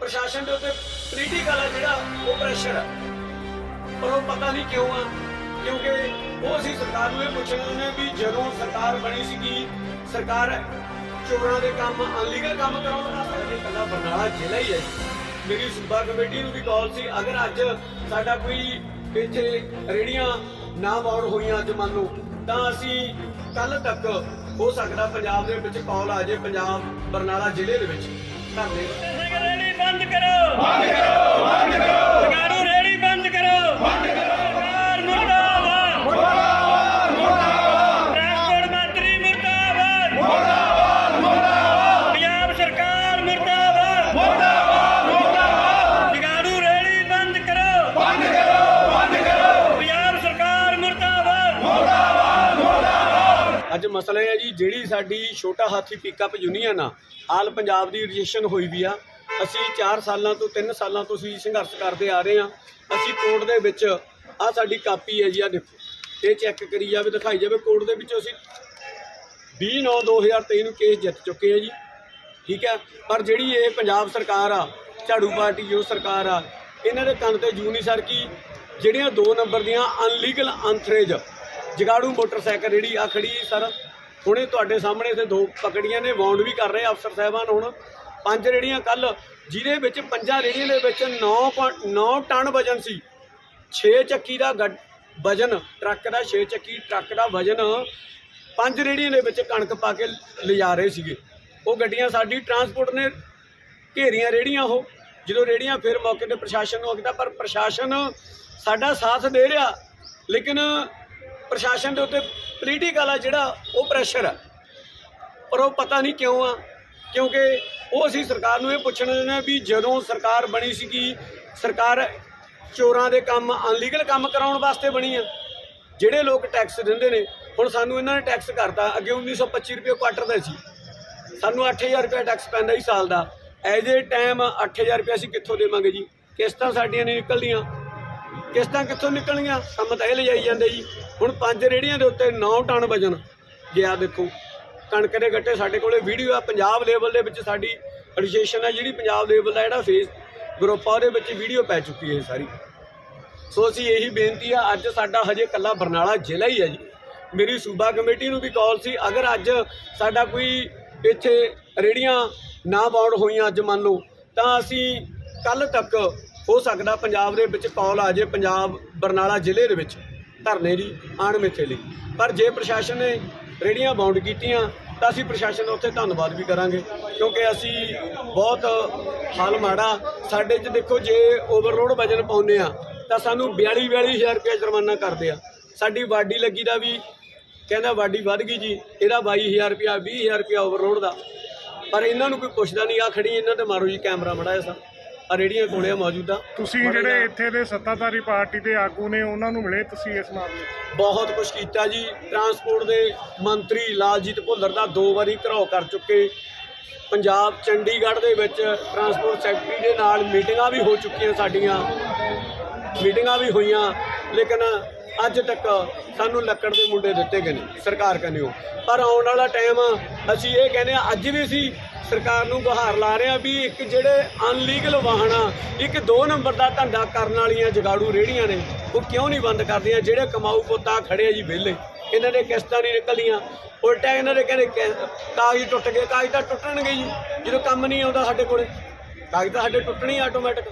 ਪ੍ਰਸ਼ਾਸਨ ਦੇ ਉੱਤੇ ਪੋਲੀਟੀਕਲ ਆ ਜਿਹੜਾ, ਉਹ ਪ੍ਰੈਸ਼ਰ ਆ। ਪਰ ਉਹ ਪਤਾ ਨਹੀਂ ਕਿਉਂ ਆ, ਕਿਉਂਕਿ ਉਹ ਅਸੀਂ ਸਰਕਾਰ ਨੂੰ ਇਹ ਪੁੱਛਣਾ ਨੇ ਵੀ ਜਦੋਂ ਸਰਕਾਰ ਬਣੀ ਸੀਗੀ, ਸਰਕਾਰ ਚੋਰਾਂ ਦੇ ਕੰਮ ਅਨਲੀਗਲ ਕੰਮ ਕਰਾਉਣ ਵਾਸਤੇ ਇਹ ਕੱਲਾ ਬਰਨਾਲਾ ਜ਼ਿਲ੍ਹਾ ਹੀ ਹੈ। ਮੇਰੀ ਸੂਬਾ ਕਮੇਟੀ ਨੂੰ ਵੀ ਕਾਲ ਸੀ, ਅਗਰ ਅੱਜ ਸਾਡਾ ਕੋਈ ਇੱਥੇ ਰੇੜੀਆਂ ਨਾ ਬਾਉਣ ਹੋਈਆਂ ਅੱਜ ਮੰਨ ਲਓ, ਤਾਂ ਅਸੀਂ ਕੱਲ ਤੱਕ ਹੋ ਸਕਦਾ ਪੰਜਾਬ ਦੇ ਵਿੱਚ ਕਾਲ ਆ ਜੇ ਪੰਜਾਬ ਬਰਨਾਲਾ ਜ਼ਿਲ੍ਹੇ ਦੇ ਵਿੱਚ। ਧਰਨੇ ਰੇੜੀ ਬੰਦ ਕਰੋ। ਅੱਜ ਮਸਲਾ ਇਹ ਹੈ ਜੀ, ਜਿਹੜੀ ਸਾਡੀ ਛੋਟਾ ਹਾਥੀ ਪਿਕਅਪ ਯੂਨੀਅਨ ਆ ਆਲ ਪੰਜਾਬ ਦੀ ਰਜਿਸਟ੍ਰੇਸ਼ਨ ਹੋਈ ਵੀ ਆ। ਅਸੀਂ 4 ਸਾਲਾਂ ਤੋਂ 3 ਸਾਲਾਂ ਤੋਂ ਅਸੀਂ ਸੰਘਰਸ਼ ਕਰਦੇ ਆ ਰਹੇ ਆ। ਅਸੀਂ ਕੋਰਟ ਦੇ ਵਿੱਚ, ਆ ਸਾਡੀ ਕਾਪੀ ਹੈ ਜੀ, ਆ ਦੇਖੋ। ਇਹ ਚੈੱਕ ਕਰੀ ਜਾਵੇ, ਦਿਖਾਈ ਜਾਵੇ, ਕੋਰਟ ਦੇ ਵਿੱਚ ਅਸੀਂ 20 9 2023 ਨੂੰ ਕੇਸ ਜਿੱਤ ਚੁੱਕੇ ਆ ਜੀ। ਠੀਕ ਹੈ? ਪਰ ਜਿਹੜੀ ਇਹ ਪੰਜਾਬ ਸਰਕਾਰ ਆ, ਝਾੜੂ ਪਾਰਟੀ ਜੋ ਸਰਕਾਰ ਆ, ਇਹਨਾਂ ਦੇ ਕੰਨ ਤੇ ਜੂ ਨਹੀਂ ਸਰ ਕੀ ਜਿਹੜੀਆਂ 2 ਨੰਬਰ ਦੀਆਂ ਅਨਲੀਗਲ ਅੰਥਰੇਜ ਜਗਾੜੂ ਮੋਟਰਸਾਈਕਲ ਜਿਹੜੀ ਆ ਖੜੀ ਸਰ। ਹੁਣੇ ਤੁਹਾਡੇ ਸਾਹਮਣੇ ਤੇ ਦੋ ਪਕੜੀਆਂ ਨੇ, ਵਾਉਂਡ ਵੀ ਕਰ ਰਹੇ ਅਫਸਰ ਸਾਹਿਬਾਨ ਹੁਣ। ਪੰਜ ਰੇੜੀਆਂ ਕੱਲ, ਜਿਹਦੇ ਵਿੱਚ ਪੰਜਾਂ ਰੇੜੀਆਂ ਦੇ ਵਿੱਚ 9.9 ਟਨ ਵਜਨ ਸੀ। 6 ਚੱਕੀ ਦਾ ਗੱਡ- ਵਜਨ, ਟਰੱਕ ਦਾ 6 ਚੱਕੀ, ਟਰੱਕ ਦਾ ਵਜਨ। ਪੰਜ ਰੇੜੀਆਂ ਦੇ ਵਿੱਚ ਕਣਕ ਪਾ ਕੇ ਲਿਜਾ ਰਹੇ ਸੀਗੇ। ਉਹ ਗੱਡੀਆਂ ਸਾਡੀ ਟਰਾਂਸਪੋਰਟ ਨੇ ਘੇਰੀਆਂ ਰੇੜੀਆਂ ਉਹ। ਜਦੋਂ ਰੇੜੀਆਂ ਫਿਰ ਮੌਕੇ ਤੇ ਪ੍ਰਸ਼ਾਸਨ ਨੂੰ ਅਗਦਾ ਪਰ ਪ੍ਰਸ਼ਾਸਨ ਸਾਡਾ ਸਾਥ ਦੇ ਰਿਹਾ। ਲੇਕਿਨ ਪ੍ਰਸ਼ਾਸਨ ਦੇ ਉੱਤੇ ਪੋਲੀਟੀਕਲ ਆ ਜਿਹੜਾ, ਉਹ ਪ੍ਰੈਸ਼ਰ ਆ। ਪਰ ਉਹ ਪਤਾ ਨਹੀਂ ਕਿਉਂ ਆ, ਕਿਉਂਕਿ ਉਹ ਅਸੀਂ ਸਰਕਾਰ ਨੂੰ ਇਹ ਪੁੱਛਣਾ ਚਾਹੁੰਦੇ ਹਾਂ ਵੀ ਜਦੋਂ ਸਰਕਾਰ ਬਣੀ ਸੀਗੀ, ਸਰਕਾਰ ਚੋਰਾਂ ਦੇ ਕੰਮ ਅਨਲੀਗਲ ਕੰਮ ਕਰਾਉਣ ਵਾਸਤੇ ਬਣੀ ਆ। ਜਿਹੜੇ ਲੋਕ ਟੈਕਸ ਦਿੰਦੇ ਨੇ, ਹੁਣ ਸਾਨੂੰ ਇਹਨਾਂ ਨੇ ਟੈਕਸ ਕਰਤਾ, ਅੱਗੇ 1925 ਰੁਪਏ ਕੁਆਟਰ ਦਾ ਸੀ। ਸਾਨੂੰ 8000 ਰੁਪਏ ਟੈਕਸ ਪੈਂਦਾ ਹੀ ਸਾਲ ਦਾ। ਐਜ ਏ ਟਾਈਮ 8000 ਰੁਪਏ ਅਸੀਂ ਕਿੱਥੋਂ ਦੇਵਾਂਗੇ ਜੀ? ਕਿਸ਼ਤਾਂ ਸਾਡੀਆਂ ਨਹੀਂ ਨਿਕਲਦੀਆਂ। ਕਿਸ਼ਤਾਂ ਕਿੱਥੋਂ ਨਿਕਲਣਗੀਆਂ ਕੰਮ ਤਾਂ ਇਹ ਲਿਜਾਈ ਜਾਂਦੇ ਜੀ। ਹੁਣ ਪੰਜ ਰੇੜੀਆਂ ਦੇ ਉੱਤੇ 9 ਟਨ ਵਜਨ। ਗਿਆ ਦੇਖੋ, ਕਣਕ ਦੇ ਗੱਟੇ ਸਾਡੇ ਕੋਲੇ ਵੀਡੀਓ ਆ, ਪੰਜਾਬ ਲੈਵਲ ਦੇ ਵਿੱਚ ਸਾਡੀ ਰਜਿਸਟ੍ਰੇਸ਼ਨ ਹੈ ਜਿਹੜੀ ਪੰਜਾਬ ਲੈਵਲ ਦਾ ਜਿਹੜਾ ਫੇਸ ਗਰੁੱਪ ਆ, ਉਹਦੇ ਵਿੱਚ ਵੀਡੀਓ ਪੈ ਚੁੱਕੀ ਹੈ ਸਾਰੀ। ਸੋ ਅਸੀਂ ਇਹੀ ਬੇਨਤੀ ਆ, ਅੱਜ ਸਾਡਾ ਹਜੇ ਕੱਲਾ ਬਰਨਾਲਾ ਜ਼ਿਲ੍ਹਾ ਹੀ ਹੈ ਜੀ। ਮੇਰੀ ਸੂਬਾ ਕਮੇਟੀ ਨੂੰ ਵੀ ਕਾਲ ਸੀ, ਅਗਰ ਅੱਜ ਸਾਡਾ ਕੋਈ ਇੱਥੇ ਰੇੜੀਆਂ ਨਾ ਬਾਉਂਡ ਹੋਈਆਂ ਅੱਜ ਮੰਨ ਲਓ, ਤਾਂ ਅਸੀਂ ਕੱਲ ਤੱਕ ਹੋ ਸਕਦਾ ਪੰਜਾਬ ਦੇ ਵਿੱਚ ਕਾਲ ਆ ਜੇ ਪੰਜਾਬ ਬਰਨਾਲਾ ਜ਼ਿਲ੍ਹੇ ਦੇ ਵਿੱਚ। ਧਰਨੇ ਦੀ ਅਣਮਿੱਥੇ ਲਈ। ਪਰ ਜੇ ਪ੍ਰਸ਼ਾਸਨ ਨੇ ਰੇੜੀਆਂ ਬਾਉਂਡ ਕੀਤੀਆਂ, ਤਾਂ ਅਸੀਂ ਪ੍ਰਸ਼ਾਸਨ ਦਾ ਉੱਥੇ ਧੰਨਵਾਦ ਵੀ ਕਰਾਂਗੇ, ਕਿਉਂਕਿ ਅਸੀਂ ਬਹੁਤ ਹਾਲ ਮਾੜਾ। ਸਾਡੇ 'ਚ ਦੇਖੋ, ਜੇ ਓਵਰਲੋਡ ਵਜਨ ਪਾਉਂਦੇ ਆ, ਤਾਂ ਸਾਨੂੰ 42 42000 ਰੁਪਏ ਜੁਰਮਾਨਾ ਕਰਦੇ ਆ। ਸਾਡੀ ਵਾਡੀ ਲੱਗੀ ਦਾ ਵੀ ਕਹਿੰਦਾ ਵਾਡੀ ਵੱਧ ਗਈ ਜੀ, ਇਹਦਾ 22000 ਰੁਪਇਆ 20000 ਰੁਪਇਆ ਓਵਰਲੋਡ ਦਾ। ਪਰ ਇਹਨਾਂ ਨੂੰ ਕੋਈ ਪੁੱਛਦਾ ਨਹੀਂ ਆ ਖੜੀ ਇਹਨਾਂ ਤੇ ਮਾਰੋ ਜੀ, ਕੈਮਰਾ ਮੜਾ ਸਾ। ਆ ਰੇੜੀਆਂ ਕੋਲੇ ਆ। ਮੌਜੂਦਾ ਤੁਸੀਂ ਜਿਹੜੇ ਇੱਥੇ ਦੇ ਸੱਤਾਧਾਰੀ ਪਾਰਟੀ ਦੇ ਆਗੂ ਨੇ ਉਹਨਾਂ ਨੂੰ ਮਿਲੇ ਤੁਸੀਂ ਇਸ ਮਾਮਲੇ 'ਚ? ਬਹੁਤ ਕੁਝ ਕੀਤਾ ਜੀ। ਟਰਾਂਸਪੋਰਟ ਦੇ ਮੰਤਰੀ ਲਾਲਜੀਤ ਭੁੱਲਰ ਦਾ ਦੋ ਵਾਰੀ ਘਰਾਓ ਕਰ ਚੁੱਕੇ। ਪੰਜਾਬ ਚੰਡੀਗੜ੍ਹ ਦੇ ਵਿੱਚ ਟਰਾਂਸਪੋਰਟ ਸੈਕਟਰੀ ਦੇ ਨਾਲ ਮੀਟਿੰਗਾਂ ਵੀ ਹੋ ਚੁੱਕੀਆਂ ਸਾਡੀਆਂ। ਮੀਟਿੰਗਾਂ ਵੀ ਹੋਈਆਂ ਲੇਕਿਨ ਅੱਜ ਤੱਕ ਸਾਨੂੰ ਲੱਕੜ ਦੇ ਮੁੰਡੇ ਦਿੱਤੇ ਗਏ ਨੇ। ਸਰਕਾਰ ਕਨਿਓ ਪਰ ਆਉਣ ਵਾਲਾ ਟਾਈਮ ਅਸੀਂ ਇਹ ਕਹਿੰਦੇ ਆ ਅੱਜ ਵੀ ਅਸੀਂ ਸਰਕਾਰ ਨੂੰ ਗੁਹਾਰ ਲਾ ਰਹੇ ਆ ਵੀ ਇੱਕ ਜਿਹੜੇ ਅਨਲੀਗਲ ਵਾਹਨ ਇੱਕ ਦੋ ਨੰਬਰ ਦਾ ਧੰਦਾ ਕਰਨ ਵਾਲੀਆਂ ਜਗਾੜੂ ਰੇੜੀਆਂ ਨੇ, ਉਹ ਕਿਉਂ ਨਹੀਂ ਬੰਦ ਕਰਦੀਆਂ? ਜਿਹੜੇ ਕਮਾਊ ਪੁੱਤਾ ਖੜੇ ਆ ਜੀ ਵਿਹਲੇ, ਇਹਨਾਂ ਦੇ ਕਿਸ਼ਤਾਂ ਨਹੀਂ ਨਿਕਲੀਆਂ ਉਲਟਾ ਇਹਨਾਂ ਦੇ ਕਹਿੰਦੇ ਕਾਗਜ਼ ਟੁੱਟ ਗਏ, ਕਾਗਜ਼ ਤਾਂ ਟੁੱਟਣਗੇ ਜੀ, ਜਦੋਂ ਕੰਮ ਨਹੀਂ ਆਉਂਦਾ ਸਾਡੇ ਕੋਲੇ, ਕਾਗਜ਼ ਤਾਂ ਸਾਡੇ ਟੁੱਟਣੇ ਆਟੋਮੈਟਿਕ